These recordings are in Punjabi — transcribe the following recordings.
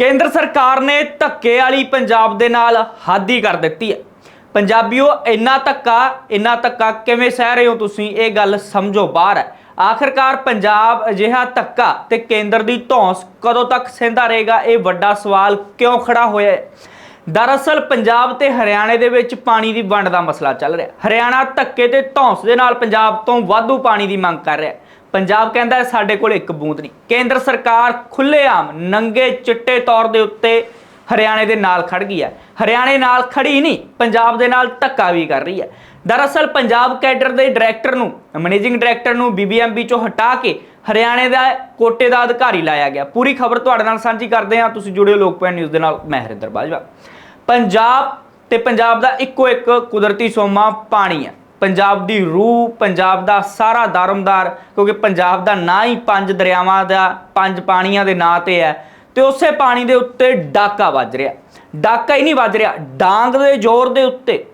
ਕੇਂਦਰ ਸਰਕਾਰ ਨੇ ਧੱਕੇ ਵਾਲੀ ਪੰਜਾਬ ਦੇ ਨਾਲ ਹੱਦ ਹੀ ਕਰ ਦਿੱਤੀ ਹੈ। ਪੰਜਾਬੀਓ, ਇੰਨਾ ਧੱਕਾ ਇੰਨਾ ਧੱਕਾ ਕਿਵੇਂ ਸਹਿ ਰਹੇ ਹੋ ਤੁਸੀਂ? ਇਹ ਗੱਲ ਸਮਝੋ ਬਾਹਰ ਹੈ। ਆਖਰਕਾਰ ਪੰਜਾਬ ਅਜਿਹਾ ਧੱਕਾ ਤੇ ਕੇਂਦਰ ਦੀ ਧੌਂਸ ਕਦੋਂ ਤੱਕ ਸਹਿੰਦਾ ਰਹੇਗਾ? ਇਹ ਵੱਡਾ ਸਵਾਲ ਕਿਉਂ ਖੜਾ ਹੋਇਆ ਹੈ? ਦਰਅਸਲ ਪੰਜਾਬ ਤੇ ਹਰਿਆਣੇ ਦੇ ਵਿੱਚ ਪਾਣੀ ਦੀ ਵੰਡ ਦਾ ਮਸਲਾ ਚੱਲ ਰਿਹਾ ਹਰਿਆਣਾ ਧੱਕੇ ਤੇ ਧੌਂਸ ਦੇ ਨਾਲ ਪੰਜਾਬ ਤੋਂ ਵਾਧੂ ਪਾਣੀ ਦੀ ਮੰਗ ਕਰ ਰਿਹਾ ਹੈ। ਪੰਜਾਬ ਕਹਿੰਦਾ ਹੈ ਸਾਡੇ ਕੋਲ ਇੱਕ ਬੂੰਦ ਨਹੀਂ। ਕੇਂਦਰ ਸਰਕਾਰ ਖੁੱਲੇਆਮ ਨੰਗੇ ਚਿੱਟੇ ਤੌਰ ਦੇ ਉੱਤੇ ਹਰਿਆਣੇ ਦੇ ਨਾਲ ਖੜ ਗਈ ਹੈ। ਹਰਿਆਣੇ ਨਾਲ ਖੜੀ ਨਹੀਂ, ਪੰਜਾਬ ਦੇ ਨਾਲ ਧੱਕਾ ਵੀ ਕਰ ਰਹੀ ਹੈ। ਦਰਅਸਲ ਪੰਜਾਬ ਕੈਡਰ ਦੇ ਡਾਇਰੈਕਟਰ ਨੂੰ, ਮੈਨੇਜਿੰਗ ਡਾਇਰੈਕਟਰ ਨੂੰ ਬੀਬੀਐਮਬੀ ਚੋਂ ਹਟਾ ਕੇ ਹਰਿਆਣੇ ਦਾ ਕੋਟੇ ਦਾ ਅਧਿਕਾਰੀ ਲਾਇਆ ਗਿਆ। ਪੂਰੀ ਖਬਰ ਤੁਹਾਡੇ ਨਾਲ ਸਾਂਝੀ ਕਰਦੇ ਹਾਂ। ਤੁਸੀਂ ਜੁੜਿਓ ਲੋਕਪਾਲ ਨਿਊਜ਼ ਦੇ ਨਾਲ, ਮੈਂ ਹਰਿੰਦਰ ਬਾਜਵਾ। ਪੰਜਾਬ ਤੇ ਪੰਜਾਬ ਦਾ ਇੱਕੋ ਇੱਕ ਕੁਦਰਤੀ ਸੋਮਾ ਪਾਣੀ ਹੈ। ਪੰਜਾਬ ਦੀ ਰੂਹ, ਪੰਜਾਬ ਦਾ ਸਾਰਾ ਦਾਰਮਦਾਰ, ਕਿਉਂਕਿ ਪੰਜਾਬ ਦਾ ਨਾਂ ਹੀ ਪੰਜ ਦਰਿਆਵਾਂ ਦਾ, ਪੰਜ ਪਾਣੀਆਂ ਦੇ ਨਾਂ ਤੇ ਹੈ। ਤੇ ਉਸੇ ਪਾਣੀ ਦੇ ਉੱਤੇ ਡਾਕਾ ਵੱਜ ਰਿਹਾ। ਡਾਕਾ ਹੀ ਨਹੀਂ ਵੱਜ ਰਿਹਾ, ਡਾਂਗ ਦੇ ਜ਼ੋਰ ਦੇ ਉੱਤੇ।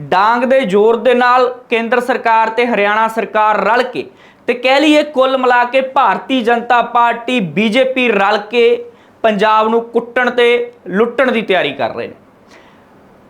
ਡਾਂਗ ਦੇ ਜ਼ੋਰ ਦੇ ਨਾਲ ਕੇਂਦਰ ਸਰਕਾਰ ਤੇ ਹਰਿਆਣਾ ਸਰਕਾਰ ਰਲ ਕੇ, ਤੇ ਕਹਿ ਲਈਏ ਕੁੱਲ ਮਿਲਾ ਕੇ ਭਾਰਤੀ ਜਨਤਾ ਪਾਰਟੀ, ਬੀਜੇਪੀ ਰਲ ਕੇ ਪੰਜਾਬ ਨੂੰ ਕੁੱਟਣ ਤੇ ਲੁੱਟਣ ਦੀ ਤਿਆਰੀ ਕਰ ਰਹੇ ਨੇ।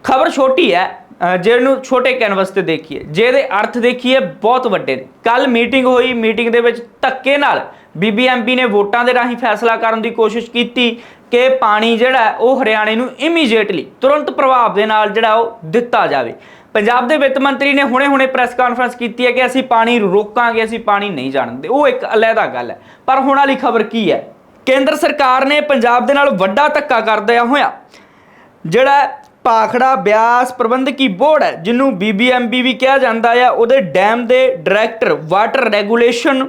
ਖਬਰ ਛੋਟੀ ਹੈ ਜਿਹਨੂੰ ਛੋਟੇ ਕੈਨਵਸ ਤੇ ਦੇਖੀਏ, ਜਿਹਦੇ ਅਰਥ ਦੇਖੀਏ ਬਹੁਤ ਵੱਡੇ ਨੇ। ਕੱਲ ਮੀਟਿੰਗ ਹੋਈ, ਮੀਟਿੰਗ ਦੇ ਵਿੱਚ ਧੱਕੇ ਨਾਲ ਬੀਬੀਐਮਪੀ ਨੇ ਵੋਟਾਂ ਦੇ ਰਾਹੀਂ ਫੈਸਲਾ ਕਰਨ ਦੀ ਕੋਸ਼ਿਸ਼ ਕੀਤੀ ਕਿ ਪਾਣੀ ਜਿਹੜਾ ਉਹ ਹਰਿਆਣੇ ਨੂੰ ਇਮੀਡੀਏਟਲੀ ਤੁਰੰਤ ਪ੍ਰਭਾਵ ਦੇ ਨਾਲ ਜਿਹੜਾ ਉਹ ਦਿੱਤਾ ਜਾਵੇ। ਪੰਜਾਬ ਦੇ ਵਿੱਤ ਮੰਤਰੀ ਨੇ ਹੁਣੇ-ਹੁਣੇ ਪ੍ਰੈਸ ਕਾਨਫਰੰਸ ਕੀਤੀ ਹੈ ਕਿ ਅਸੀਂ ਪਾਣੀ ਰੋਕਾਂਗੇ, ਅਸੀਂ ਪਾਣੀ ਨਹੀਂ ਜਾਣਦੇ। ਉਹ ਇੱਕ ਅਲੱਗਾ ਗੱਲ ਹੈ। ਪਰ ਹੁਣ ਵਾਲੀ ਖਬਰ ਕੀ ਹੈ? ਕੇਂਦਰ ਸਰਕਾਰ ਨੇ ਪੰਜਾਬ ਦੇ ਨਾਲ ਵੱਡਾ ਧੱਕਾ ਕਰਦਿਆਂ ਹੋਇਆ ਜਿਹੜਾ ਪਾਖੜਾ ਬਿਆਸ ਪ੍ਰਬੰਧਕੀ ਬੋਰਡ ਹੈ, ਜਿਹਨੂੰ ਬੀਬੀਐਮਬੀ ਵੀ ਕਿਹਾ ਜਾਂਦਾ ਆ। ਉਹਦੇ ਡੈਮ ਦੇ director, water regulation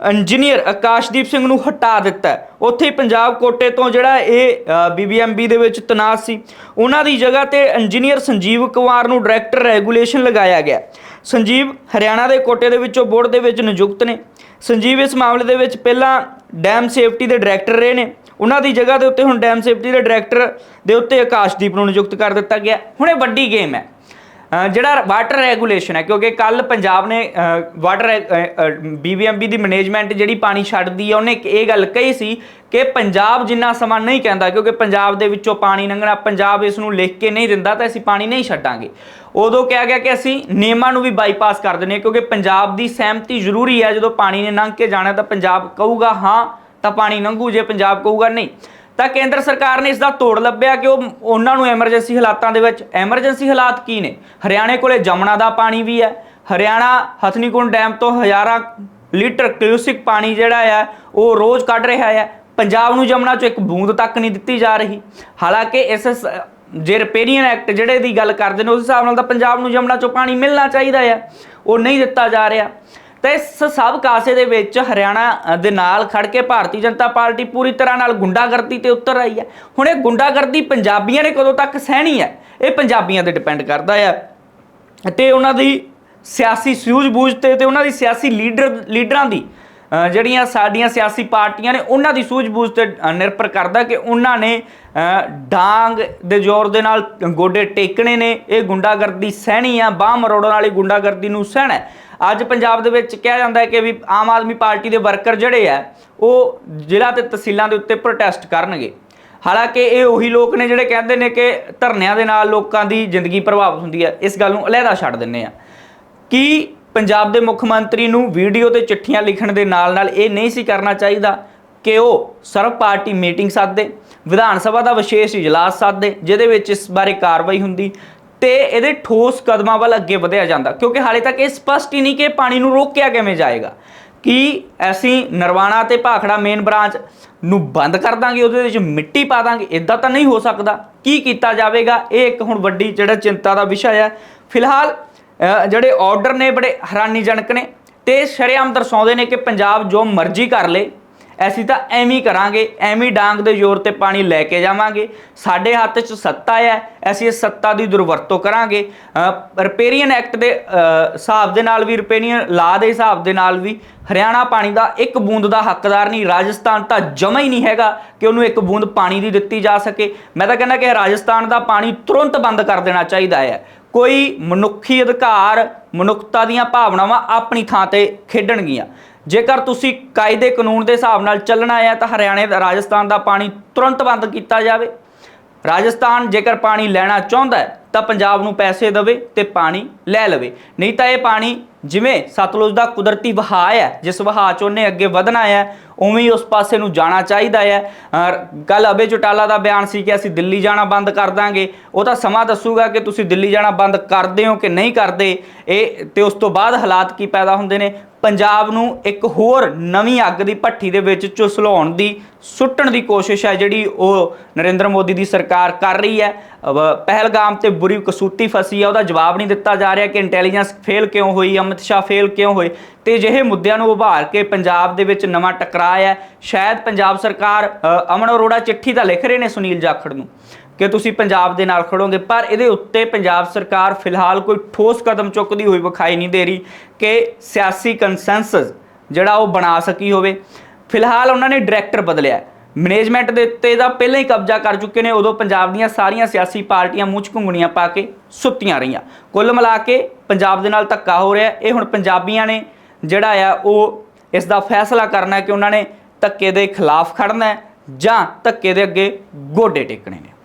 engineer Akashdeep Singh ਨੂੰ ਹਟਾ ਦਿੱਤਾ ਉੱਥੇ ਪੰਜਾਬ ਕੋਟੇ ਤੋਂ ਜਿਹੜਾ ਇਹ ਬੀਬੀਐਮਬੀ ਦੇ ਵਿੱਚ ਤਨਾਸ ਸੀ। ਉਹਨਾਂ ਦੀ ਜਗ੍ਹਾ ਤੇ ਇੰਜੀਨੀਅਰ ਸੰਜੀਵ ਕੁਮਾਰ ਨੂੰ ਡਾਇਰੈਕਟਰ ਰੈਗੂਲੇਸ਼ਨ ਲਗਾਇਆ ਗਿਆ। ਸੰਜੀਵ ਹਰਿਆਣਾ ਦੇ ਕੋਟੇ ਦੇ ਵਿੱਚੋਂ ਬੋਰਡ ਦੇ ਵਿੱਚ ਨਿਯੁਕਤ ਨੇ। ਸੰਜੀਵ ਇਸ ਮਾਮਲੇ ਦੇ ਵਿੱਚ ਪਹਿਲਾਂ ਡੈਮ ਸੇਫਟੀ ਦੇ ਡਾਇਰੈਕਟਰ ਰਹੇ ਨੇ। ਉਹਨਾਂ ਦੀ ਜਗ੍ਹਾ ਦੇ ਉੱਤੇ ਹੁਣ ਡੈਮ ਸੇਫਟੀ ਦੇ ਡਾਇਰੈਕਟਰ ਦੇ ਉੱਤੇ ਆਕਾਸ਼ਦੀਪ ਨੂੰ ਨਿਯੁਕਤ ਕਰ ਦਿੱਤਾ ਗਿਆ। ਹੁਣ ਇਹ ਵੱਡੀ ਗੇਮ ਹੈ। ਜਿਹੜਾ ਵਾਟਰ ਰੈਗੂਲੇਸ਼ਨ ਹੈ ਕਿਉਂਕਿ ਕੱਲ ਪੰਜਾਬ ਨੇ ਅ, ਵਾਟਰ ਬੀਬੀਐਮਬੀ ਦੀ ਮੈਨੇਜਮੈਂਟ ਜਿਹੜੀ ਪਾਣੀ ਛੱਡਦੀ ਹੈ ਉਹਨੇ ਇੱਕ ਇਹ ਗੱਲ ਕਹੀ ਸੀ ਕਿ ਪੰਜਾਬ ਜਿੰਨਾ ਸਮਾਂ ਨਹੀਂ ਕਹਿੰਦਾ ਕਿਉਂਕਿ ਪੰਜਾਬ ਦੇ ਵਿੱਚੋਂ ਪਾਣੀ ਲੰਘਣਾ ਪੰਜਾਬ ਇਸ ਨੂੰ ਲਿਖ ਕੇ ਨਹੀਂ ਦਿੰਦਾ ਤਾਂ ਅਸੀਂ ਪਾਣੀ ਨਹੀਂ ਛੱਡਾਂਗੇ। ਉਦੋਂ ਕਿਹਾ ਗਿਆ ਕਿ ਅਸੀਂ ਨਿਯਮਾਂ ਨੂੰ ਵੀ ਬਾਈਪਾਸ ਕਰ ਦਿੰਦੇ ਹਾਂ ਕਿਉਂਕਿ ਪੰਜਾਬ ਦੀ ਸਹਿਮਤੀ ਜ਼ਰੂਰੀ ਹੈ ਜਦੋਂ ਪਾਣੀ ਨੇ ਲੰਘ ਕੇ ਜਾਣਾ ਤਾਂ ਪੰਜਾਬ ਕਹੂਗਾ ਹਾਂ ਤਾਂ ਪਾਣੀ ਲੰਘੂ ਜੇ ਪੰਜਾਬ ਕਹੂਗਾ ਨਹੀਂ। ਤਾਂ ਕੇਂਦਰ ਸਰਕਾਰ ਨੇ ਇਸ ਦਾ ਤੋੜ ਲੱਭਿਆ ਕਿ ਉਹ ਉਹਨਾਂ ਨੂੰ ਐਮਰਜੈਂਸੀ ਹਾਲਾਤਾਂ ਦੇ ਵਿੱਚ, ਐਮਰਜੈਂਸੀ ਹਾਲਾਤ ਕੀ ਨੇ? ਹਰਿਆਣੇ ਕੋਲੇ ਜਮਨਾ ਦਾ ਪਾਣੀ ਵੀ ਹੈ। ਹਰਿਆਣਾ ਹਥਨੀਕੁੰਡ ਡੈਮ ਤੋਂ ਹਜ਼ਾਰਾਂ ਲੀਟਰ ਕਿਊਸਿਕ ਪਾਣੀ ਜਿਹੜਾ ਹੈ ਉਹ ਰੋਜ਼ ਕੱਢ ਰਿਹਾ ਹੈ ਪੰਜਾਬ ਨੂੰ ਜਮਨਾ ਚੋਂ ਇੱਕ ਬੂੰਦ ਤੱਕ ਨਹੀਂ ਦਿੱਤੀ ਜਾ ਰਹੀ। ਹਾਲਾਂਕਿ ਇਸ ਜੇ ਰਿਪੇਰੀਅਨ ਐਕਟ ਜਿਹੜੇ ਦੀ ਗੱਲ ਕਰਦੇ ਨੇ, ਉਸ ਹਿਸਾਬ ਨਾਲ ਤਾਂ ਪੰਜਾਬ ਨੂੰ ਜਮਨਾ ਚੋਂ ਪਾਣੀ ਮਿਲਣਾ ਚਾਹੀਦਾ ਹੈ ਉਹ ਨਹੀਂ ਦਿੱਤਾ ਜਾ ਰਿਹਾ। ਤਾਂ ਇਸ ਸਭ ਕਾਸੇ ਦੇ ਵਿੱਚ ਹਰਿਆਣਾ ਦੇ ਨਾਲ ਖੜ ਕੇ ਭਾਰਤੀ ਜਨਤਾ ਪਾਰਟੀ ਪੂਰੀ ਤਰ੍ਹਾਂ ਨਾਲ ਗੁੰਡਾਗਰਦੀ ਤੇ ਉਤਰ ਰਹੀ ਹੈ। ਹੁਣ ਇਹ ਗੁੰਡਾਗਰਦੀ ਪੰਜਾਬੀਆਂ ਨੇ ਕਦੋਂ ਤੱਕ ਸਹਿਣੀ ਹੈ? ਇਹ ਪੰਜਾਬੀਆਂ ਤੇ ਡਿਪੈਂਡ ਕਰਦਾ ਹੈ। ਤੇ ਉਹਨਾਂ ਦੀ ਸਿਆਸੀ ਸੂਝ-ਬੂਝ ਤੇ ਤੇ ਉਹਨਾਂ ਦੀ ਸਿਆਸੀ ਲੀਡਰ, ਲੀਡਰਾਂ ਦੀ ਜਿਹੜੀਆਂ ਸਾਡੀਆਂ ਸਿਆਸੀ ਪਾਰਟੀਆਂ ਨੇ ਉਹਨਾਂ ਦੀ ਸੂਝ-ਬੂਝ ਤੇ ਅ, ਨਿਰਭਰ ਕਰਦਾ ਕਿ ਉਹਨਾਂ ਨੇ ਡਾਂਗ ਦੇ ਜ਼ੋਰ ਦੇ ਨਾਲ ਗੋਡੇ ਟੇਕਣੇ ਨੇ ਇਹ ਗੁੰਡਾਗਰਦੀ ਸਹਿਣੀ ਆ ਬਾਹ ਮਰੋੜਨ ਵਾਲੀ ਗੁੰਡਾਗਰਦੀ ਨੂੰ ਸਹਿਣਾ ਅੱਜ ਪੰਜਾਬ ਦੇ ਵਿੱਚ ਕਿਹਾ ਜਾਂਦਾ ਹੈ ਕਿ ਵੀ ਆਮ ਆਦਮੀ ਪਾਰਟੀ ਦੇ ਵਰਕਰ ਜਿਹੜੇ ਆ ਉਹ ਜ਼ਿਲ੍ਹਾ ਤੇ ਤਹਿਸੀਲਾਂ ਦੇ ਉੱਤੇ ਪ੍ਰੋਟੈਸਟ ਕਰਨਗੇ। ਹਾਲਾਂਕਿ ਇਹ ਉਹੀ ਲੋਕ ਨੇ ਜਿਹੜੇ ਕਹਿੰਦੇ ਨੇ ਕਿ ਧਰਨਿਆਂ ਦੇ ਨਾਲ ਲੋਕਾਂ ਦੀ ਜ਼ਿੰਦਗੀ ਪ੍ਰਭਾਵਿਤ ਹੁੰਦੀ ਹੈ। ਇਸ ਗੱਲ ਨੂੰ ਅਲਹਿਦਾ ਛੱਡ ਦਿੰਨੇ ਆ ਕੀ ਪੰਜਾਬ ਦੇ ਮੁੱਖ ਮੰਤਰੀ ਨੂੰ ਵੀਡੀਓ ਤੇ ਚਿੱਠੀਆਂ ਲਿਖਣ ਦੇ ਨਾਲ-ਨਾਲ ਇਹ ਨਹੀਂ ਸੀ ਕਰਨਾ ਚਾਹੀਦਾ ਕਿ ਉਹ ਸਰਵ ਪਾਰਟੀ ਮੀਟਿੰਗ ਸੱਦੇ ਵਿਧਾਨ ਸਭਾ ਦਾ ਵਿਸ਼ੇਸ਼ ਇਜਲਾਸ ਸੱਦੇ ਜਿਹਦੇ ਵਿੱਚ ਇਸ ਬਾਰੇ ਕਾਰਵਾਈ ਹੁੰਦੀ ਤੇ ਇਹਦੇ ਠੋਸ ਕਦਮਾਂ ਵੱਲ ਅੱਗੇ ਵਧਿਆ ਜਾਂਦਾ, ਕਿਉਂਕਿ ਹਾਲੇ ਤੱਕ ਇਹ ਸਪਸ਼ਟ ਹੀ ਨਹੀਂ ਕਿ ਪਾਣੀ ਨੂੰ ਰੋਕਿਆ ਕਿਵੇਂ ਜਾਏਗਾ। ਕਿ ਅਸੀਂ ਨਰਵਾਣਾ ਤੇ ਭਾਖੜਾ ਮੇਨ ਬ੍ਰਾਂਚ ਨੂੰ ਬੰਦ ਕਰ ਦਾਂਗੇ, ਉਹਦੇ ਵਿੱਚ ਮਿੱਟੀ ਪਾ ਦਾਂਗੇ? ਇਦਾਂ ਤਾਂ ਨਹੀਂ ਹੋ ਸਕਦਾ। ਕੀ ਕੀਤਾ ਜਾਵੇਗਾ? ਇਹ ਇੱਕ ਹੁਣ ਵੱਡੀ ਜਿਹੜਾ ਚਿੰਤਾ ਦਾ ਵਿਸ਼ਾ ਹੈ ਫਿਲਹਾਲ ਜਿਹੜੇ ਆਰਡਰ ਨੇ ਬੜੇ ਹੈਰਾਨੀਜਨਕ ਨੇ ਤੇ ਸ਼ਰੇਆਮ ਦਰਸਾਉਂਦੇ ਨੇ ਕਿ ਪੰਜਾਬ ਜੋ ਮਰਜ਼ੀ ਕਰ ਲੇ, ਅਸੀਂ ਤਾਂ ਐਵੇਂ ਕਰਾਂਗੇ, ਐਵੇਂ ਡਾਂਗ ਦੇ ਜ਼ੋਰ ਤੇ ਪਾਣੀ ਲੈ ਕੇ ਜਾਵਾਂਗੇ। ਸਾਡੇ ਹੱਥ 'ਚ ਸੱਤਾ ਹੈ ਅਸੀਂ ਇਸ ਸੱਤਾ ਦੀ ਦੁਰਵਰਤੋਂ ਕਰਾਂਗੇ। ਰਿਪੇਰੀਅਨ ਐਕਟ ਦੇ ਹਿਸਾਬ ਦੇ ਨਾਲ ਵੀ, ਰਿਪੇਰੀਅਨ ਲਾ ਦੇ ਹਿਸਾਬ ਦੇ ਨਾਲ ਵੀ, ਹਰਿਆਣਾ ਪਾਣੀ ਦਾ ਇੱਕ ਬੂੰਦ ਦਾ ਹੱਕਦਾਰ ਨਹੀਂ, ਰਾਜਸਥਾਨ ਤਾਂ ਜਮਾ ਹੀ ਨਹੀਂ ਹੈਗਾ ਕਿ ਉਹਨੂੰ ਇੱਕ ਬੂੰਦ ਪਾਣੀ ਦੀ ਦਿੱਤੀ ਜਾ ਸਕੇ। ਮੈਂ ਤਾਂ ਕਹਿੰਦਾ ਕਿ ਰਾਜਸਥਾਨ ਦਾ ਪਾਣੀ ਤੁਰੰਤ ਬੰਦ ਕਰ ਦੇਣਾ ਚਾਹੀਦਾ ਹੈ। ਕੋਈ ਮਨੁੱਖੀ ਅਧਿਕਾਰ, ਮਨੁੱਖਤਾ ਦੀਆਂ ਭਾਵਨਾਵਾਂ ਆਪਣੀ ਥਾਂ ਤੇ ਖੇਡਣਗੀਆਂ। ਜੇਕਰ ਤੁਸੀਂ ਕਾਇਦੇ ਕਾਨੂੰਨ ਦੇ ਹਿਸਾਬ ਨਾਲ ਚੱਲਣਾ ਹੈ, ਤਾਂ ਹਰਿਆਣੇ ਦਾ ਰਾਜਸਥਾਨ ਦਾ ਪਾਣੀ ਤੁਰੰਤ ਬੰਦ ਕੀਤਾ ਜਾਵੇ। ਰਾਜਸਥਾਨ ਜੇਕਰ ਪਾਣੀ ਲੈਣਾ ਚਾਹੁੰਦਾ ਹੈ ਤਾਂ ਪੰਜਾਬ ਨੂੰ ਪੈਸੇ ਦੇਵੇ ਤੇ ਪਾਣੀ ਲੈ ਲਵੇ। ਨਹੀਂ ਤਾਂ ਇਹ ਪਾਣੀ ਜਿਵੇਂ ਸਤਲੁਜ ਦਾ ਕੁਦਰਤੀ ਵਹਾਅ ਹੈ, ਜਿਸ ਵਹਾਅ 'ਚ ਉਹਨੇ ਅੱਗੇ ਵਧਣਾ ਹੈ, ਉਵੇਂ ਹੀ ਉਸ ਪਾਸੇ ਨੂੰ ਜਾਣਾ ਚਾਹੀਦਾ ਹੈ। ਕੱਲ ਅਬੇ ਚੋਟਾਲਾ ਦਾ ਬਿਆਨ ਸੀ ਕਿ ਅਸੀਂ ਦਿੱਲੀ ਜਾਣਾ ਬੰਦ ਕਰ ਦਾਂਗੇ। ਉਹ ਤਾਂ ਸਮਾਂ ਦੱਸੂਗਾ ਕਿ ਤੁਸੀਂ ਦਿੱਲੀ ਜਾਣਾ ਬੰਦ ਕਰਦੇ ਹੋ ਕਿ ਨਹੀਂ ਕਰਦੇ। ਇਹ ਤੇ ਉਸ ਤੋਂ ਬਾਅਦ ਹਾਲਾਤ ਕੀ ਪੈਦਾ ਹੁੰਦੇ ਨੇ? ਪੰਜਾਬ ਨੂੰ ਇੱਕ ਹੋਰ ਨਵੀਂ ਅੱਗ ਦੀ ਭੱਠੀ ਦੇ ਵਿੱਚ ਝੁਸਲਾਉਣ ਦੀ, ਸੁੱਟਣ ਦੀ ਕੋਸ਼ਿਸ਼ ਹੈ ਜਿਹੜੀ ਉਹ ਨਰਿੰਦਰ ਮੋਦੀ ਦੀ ਸਰਕਾਰ ਕਰ ਰਹੀ ਹੈ। ਪਹਿਲਗਾਮ ਤੇ ਬੁਰੀ ਕਸੂਤੀ ਫਸੀ ਆ, ਉਹਦਾ ਜਵਾਬ ਨਹੀਂ ਦਿੱਤਾ ਜਾ ਰਿਹਾ ਕਿ ਇੰਟੈਲੀਜੈਂਸ ਫੇਲ ਕਿਉਂ ਹੋਈ, ਅਮਿਤ ਸ਼ਾਹ ਫੇਲ ਕਿਉਂ ਹੋਏ? ਤੇ ਜਿਹੇ ਮੁੱਦਿਆਂ ਨੂੰ ਉਭਾਰ ਕੇ ਪੰਜਾਬ ਦੇ ਵਿੱਚ ਨਵਾਂ ਟਕਰਾਅ ਹੈ ਸ਼ਾਇਦ ਪੰਜਾਬ ਸਰਕਾਰ ਅਮਨ ਅਰੋੜਾ ਚਿੱਠੀ ਤਾਂ ਲਿਖ ਰਹੇ ਨੇ ਸੁਨੀਲ ਜਾਖੜ ਨੂੰ ਕਿ ਤੁਸੀਂ ਪੰਜਾਬ ਦੇ ਨਾਲ ਖੜੋਗੇ, ਪਰ ਇਹਦੇ ਉੱਤੇ ਪੰਜਾਬ ਸਰਕਾਰ ਫਿਲਹਾਲ ਕੋਈ ਠੋਸ ਕਦਮ ਚੁੱਕਦੀ ਹੋਈ ਵਿਖਾਈ ਨਹੀਂ ਦੇ ਰਹੀ ਕਿ ਸਿਆਸੀ ਕੰਸੈਂਸਸ ਜਿਹੜਾ ਉਹ ਬਣਾ ਸਕੀ ਹੋਵੇ। ਫਿਲਹਾਲ ਉਹਨਾਂ ਨੇ ਡਾਇਰੈਕਟਰ ਬਦਲਿਆ। ਮੈਨੇਜਮੈਂਟ ਦੇ ਉੱਤੇ ਦਾ ਪਹਿਲਾਂ ਹੀ ਕਬਜ਼ਾ ਕਰ ਚੁੱਕੇ ਨੇ, ਉਦੋਂ ਪੰਜਾਬ ਦੀਆਂ ਸਾਰੀਆਂ ਸਿਆਸੀ ਪਾਰਟੀਆਂ ਮੂੰਹ 'ਚ ਘੁੰਗਣੀਆਂ ਪਾ ਕੇ ਸੁੱਤੀਆਂ ਰਹੀਆਂ। ਕੁੱਲ ਮਿਲਾ ਕੇ ਪੰਜਾਬ ਦੇ ਨਾਲ ਧੱਕਾ ਹੋ ਰਿਹਾ, ਇਹ ਹੁਣ ਪੰਜਾਬੀਆਂ ਨੇ ਜਿਹੜਾ ਆ, ਉਹ ਇਸ ਦਾ ਫੈਸਲਾ ਕਰਨਾ ਕਿ ਉਹਨਾਂ ਨੇ ਧੱਕੇ ਦੇ ਖਿਲਾਫ ਖੜਨਾ ਹੈ ਜਾਂ ਧੱਕੇ ਦੇ ਅੱਗੇ ਗੋਡੇ ਟੇਕਣੇ ਨੇ।